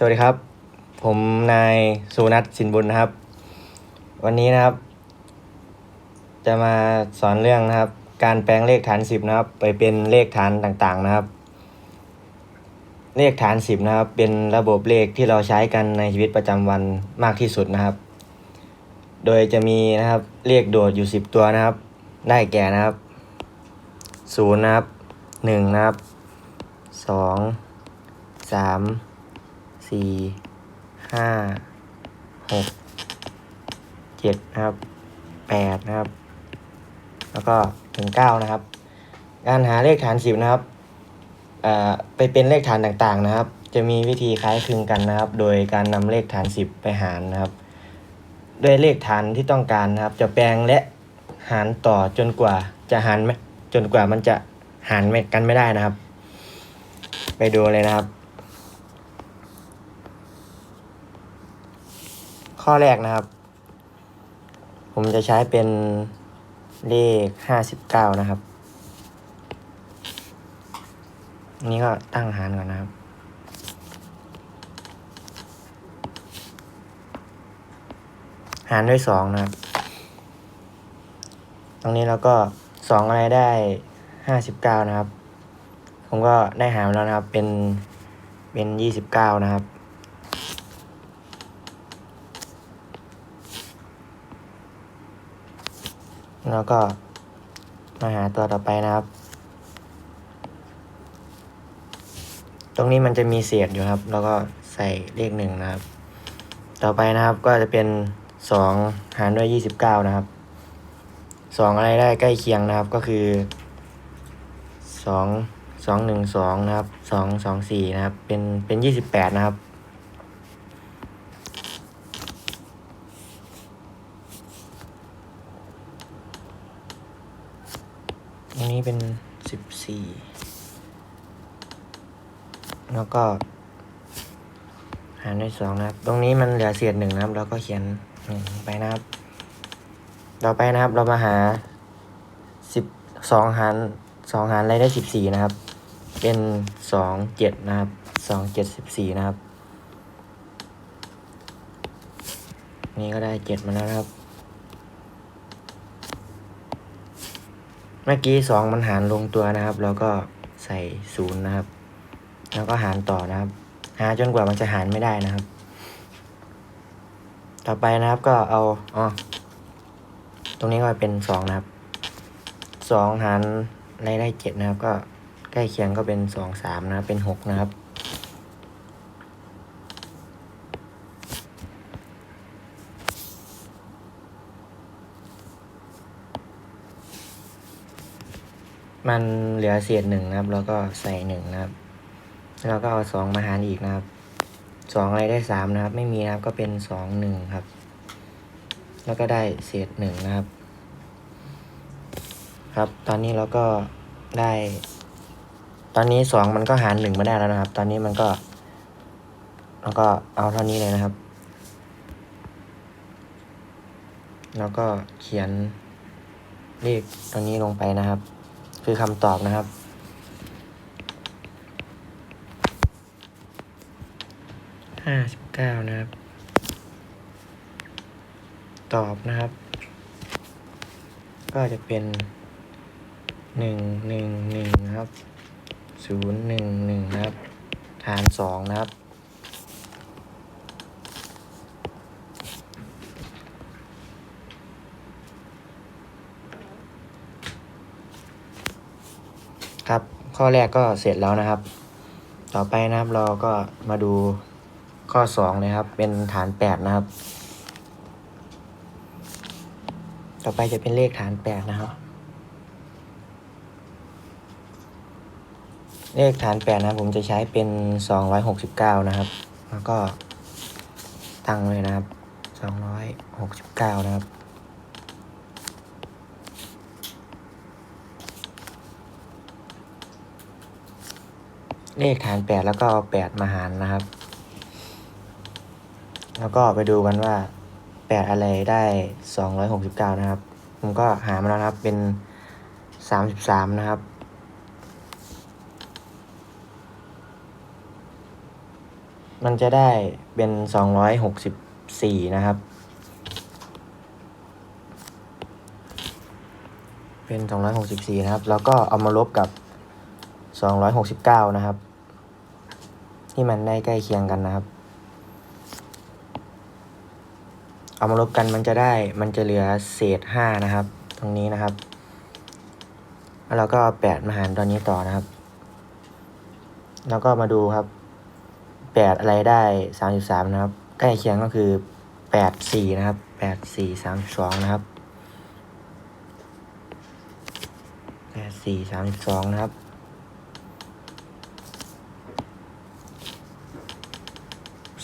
สวัสดีครับ ผมนายสุนัทสินบุญนะครับ วันนี้นะครับ จะมาสอนเรื่องนะครับ การแปลงเลขฐานสิบนะครับ ไปเป็นเลขฐานต่างๆนะครับ เลขฐานสิบนะครับ เป็นระบบเลขที่เราใช้กันในชีวิตประจำวันมากที่สุดนะครับ โดยจะมีนะครับเลขโดดอยู่สิบตัวนะครับ ได้แก่นะครับศูนย์นะครับหนึ่งนะครับสองสาม สี่ห้าหกเจ็ดนะครับแปดนะครับ แล้วก็ถึงเก้านะครับ การหาเลขฐานสิบนะครับเอ่อไปเป็นเลขฐานต่างๆนะครับ จะมีวิธีคล้ายคลึงกันนะครับ โดยการนำเลขฐานสิบไปหารนะครับ ด้วยเลขฐานที่ต้องการนะครับ จะแปลงและหารต่อจนกว่าจะหารไม่จนกว่ามันจะหารไม่กันไม่ได้นะครับ ไปดูเลยนะครับ ข้อแรกนะครับ ผมจะใช้เป็นเลขห้าสิบเก้านะครับนนี้ก็ตั้งหารก่อนนะครับหารด้วยสองนะครับ ตรงนี้เราก็สองอะไรได้ห้าสิบเก้านะครับ ผมก็ได้หารแล้วนะครับ เป็น เป็นยี่สิบเก้านะครับ แล้วก็มาหาตัวต่อไปนะครับ ตรงนี้มันจะมีเศษอยู่ครับ แล้วก็ใส่เลขหนึ่งนะครับ ต่อไปนะครับก็จะเป็นสองหารด้วยยี่สิบเก้านะครับสองอะไรได้ใกล้เคียงนะครับก็คือสองสองหนึ่งสองนะครับสองสองสี่นะครับ เป็นเป็นยี่สิบแปดนะครับ นี้เป็นสิบสี่แล้วก็หารด้วยสองนะครับ ตรงนี้มันเหลือเศษหนึ่งนะครับเราก็เขียนหนึ่งไปนะครับ ต่อไปนะครับ เรามาหาสิบสองหารสองหารอะไรได้สิบสี่นะครับ เป็นสองเจ็ดนะครับสองเจ็ดสิบสี่นะครับ นี่ก็ได้เจ็ดมาแล้วนะครับ มื่อกี้สองมันหารลงตัวนะครับ แล้วก็ใส่ศูนย์นะครับ แล้วก็หารต่อนะครับ หาจนกว่ามันจะหารไม่ได้นะครับ ต่อไปนะครับก็เอาอ๋อตรงนี้ก็เป็นสองนะครับสองหารอะไรได้เจ็ดนะครับ ก็ใกล้เคียงก็เป็นสองสามนะครับเป็นหกนะครับ มันเหลือเศษหนึ่งนะครับ แล้วก็ใส่หนึ่งนะครับ แล้วก็เอาสองมาหารอีกนะครับสองอะไรได้สามนะครับ ไม่มีนะครับก็เป็นสองหนึ่งครับ แล้วก็ได้เศษหนึ่งนะครับ ครับ ตอนนี้เราก็ได้ ตอนนี้สองมันก็หารหนึ่งม่ได้แล้วนะครับ ตอนนี้มันก็แล้วก็เอาเท่านี้เลยนะครับ แล้วก็เขียนเลขตรงนี้ลงไปนะครับ คือคำตอบนะครับ ห้าสิบเก้านะครับ ตอบนะครับ ก็จะเป็นหนึ่งหนึ่งหนึ่งนะครับศูนย์หนึ่งหนึ่งนะครับ ฐานสองนะครับ ครับ ข้อแรกก็เสร็จแล้วนะครับ ต่อไปนะครับเราก็มาดูข้อสองนะครับ เป็นฐานแปดนะครับ ต่อไปจะเป็นเลขฐานแปดนะครับ เลขฐานแปดนะครับผมจะใช้เป็นสองร้อยหกสิบเก้านะครับ แล้วก็ตั้งเลยนะครับสองร้อยหกสิบเก้านะครับ เลขฐานแปดแล้วก็เอาแปดมาหารนะครับ แล้วก็ไปดูกันว่าแปดอะไรได้สองร้อยหกสิบเก้านะครับ ผมก็หามาแล้วครับเป็นสามสิบสามนะครับมันจะได้เป็นสองร้อยหกสิบสี่นะครับ เป็นสองร้อยหกสิบสี่นะครับ แล้วก็เอามาลบกับสองร้อยหกสิบเก้านะครับ ที่มันได้ใกล้เคียงกันนะครับ เอามาลบกันมันจะได้มันจะเหลือเศษห้านะครับ ตรงนี้นะครับ แล้วเราก็แปดมาหารตอนนี้ต่อนะครับ แล้วก็มาดูครับแปดอะไรได้สามสิบสามนะครับ ใกล้เคียงก็คือแปดสี่นะครับแปดสี่สามสองนะครับแปดสี่สามสิบสองนะครับ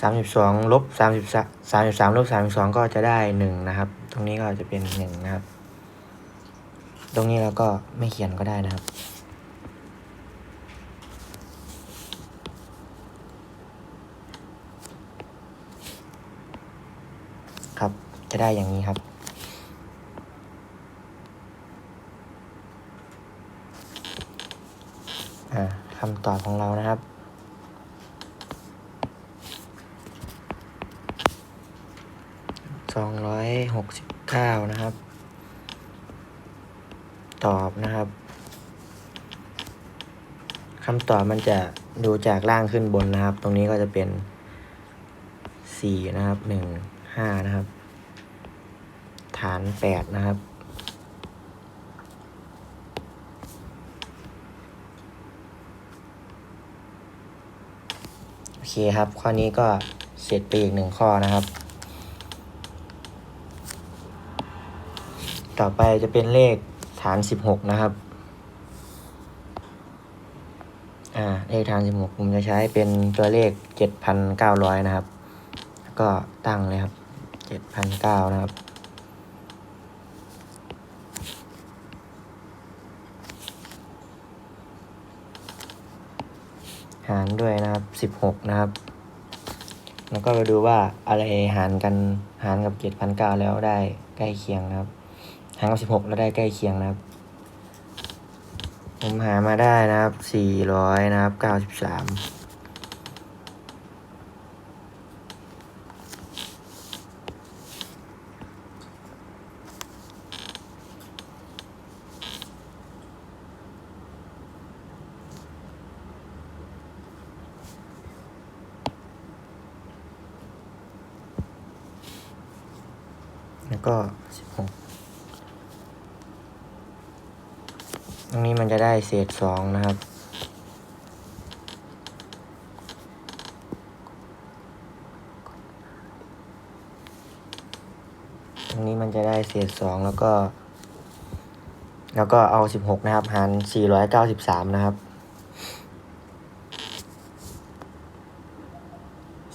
สามสิบสองลบสามสิบสามสิบสามลบสามสิบสองก็จะได้หนึ่งนะครับ ตรงนี้ก็จะเป็นหนึ่งนะครับ ตรงนี้เราก็ไม่เขียนก็ได้นะครับ ครับ จะได้อย่างนี้ครับ อ่าคำตอบของเรานะครับ สองร้อยหกสิบเก้านะครับ ตอบนะครับคำตอบมันจะดูจากล่างขึ้นบนนะครับ ตรงนี้ก็จะเป็นสี่นะครับหนึ่งห้านะครับ ฐานแปดนะครับ โอเคครับ ข้อนี้ก็เสร็จไปอีกหนึ่งข้อนะครับ ต่อไปจะเป็นเลขฐานสิบหกนะครับ อ่า เลขฐานสิบหกผมจะใช้เป็นตัวเลขเจ็ดพันเก้าร้อยนะครับ ก็ตั้งเลยครับเจ็ดพันเก้านะครับ หารด้วยนะครับสิบหกนะครับ แล้วก็ไปดูว่าอะไรหารกันหารกับเจ็ดพันเก้าแล้วได้ใกล้เคียงนะครับ หารกับสิบหกแล้วได้ใกล้เคียงนะครับ ผมหามาได้นะครับสี่ร้อยนะครับเก้าสิบสามแล้วก็สิบหก รงนี้มันจะได้เศษสองนะครับ ตรงนี้มันจะได้เศษสองแล้วก็ แล้วก็เอาสิบหกนะครับ หารสี่ร้อยเก้าสิบสามนะครับ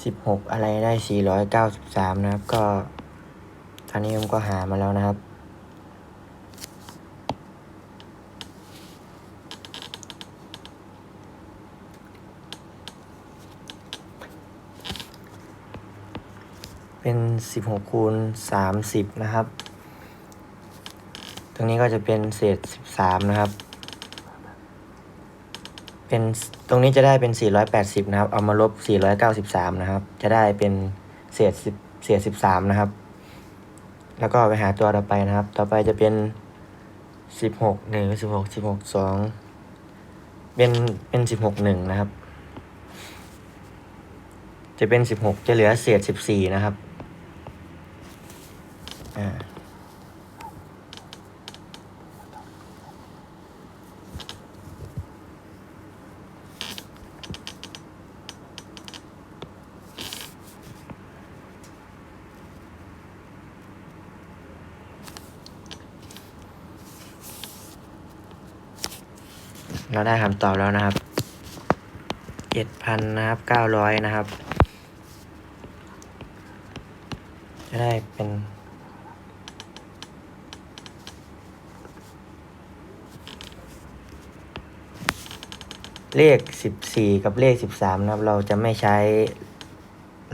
สิบหกอะไรได้สี่ร้อยเก้าสิบสามนะครับ ก็ตอนนี้ผมก็หามาแล้วนะครับ เป็นสิบหกคูณสามสิบนะครับ ตรงนี้ก็จะเป็นเศษสิบสามนะครับ เป็นตรงนี้จะได้เป็นสี่ร้อยแปดสิบนะครับ เอามาลบสี่ร้อยเก้าสิบสามนะครับ จะได้เป็นเศษสิเศษสิบสามนะครับ แล้วก็ไปหาตัวต่อไปนะครับ ต่อไปจะเป็นสิบหกหนึ่งสิบหกสิบหกสองเป็นเป็นสิบหกหนึ่งนะครับจะเป็นสิบหกจะเหลือเศษสิบสี่นะครับ อ่าเราได้คำตอบแล้วนะครับเจ็ดพันนะครับเก้าร้อยนะครับ จะได้เป็น เลขสิบสี่กับเลขสิบสามนะครับ เราจะไม่ใช้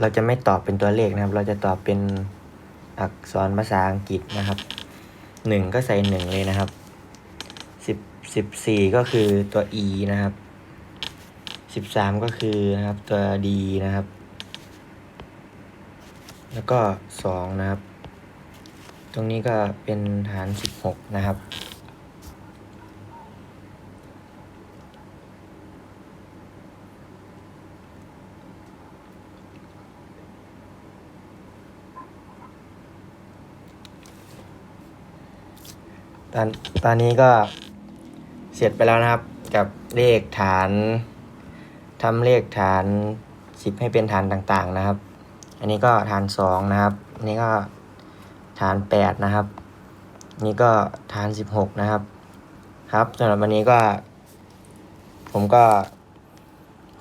เราจะไม่ตอบเป็นตัวเลขนะครับ เราจะตอบเป็นอักษรภาษาอังกฤษนะครับหนึ่งก็ใส่หนึ่งเลยนะครับสิบสิบสี่ก็คือตัว e นะครับสิบสามก็คือนะครับตัว d นะครับ แล้วก็สองนะครับ ตรงนี้ก็เป็นฐานสิบหกนะครับ ตอนตอนนี้ก็เสร็จไปแล้วนะครับ กับเลขฐานทำเลขฐานสิบให้เป็นฐานต่างๆนะครับ อันนี้ก็ฐานสองนะครับ อันนี้ก็ฐานแปดนะครับนนี้ก็ฐานสิบหกนะครับ ครับสำหรับวันนี้ก็ ผมก็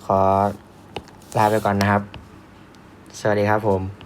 ขอลาไปก่อนนะครับ สวัสดีครับผม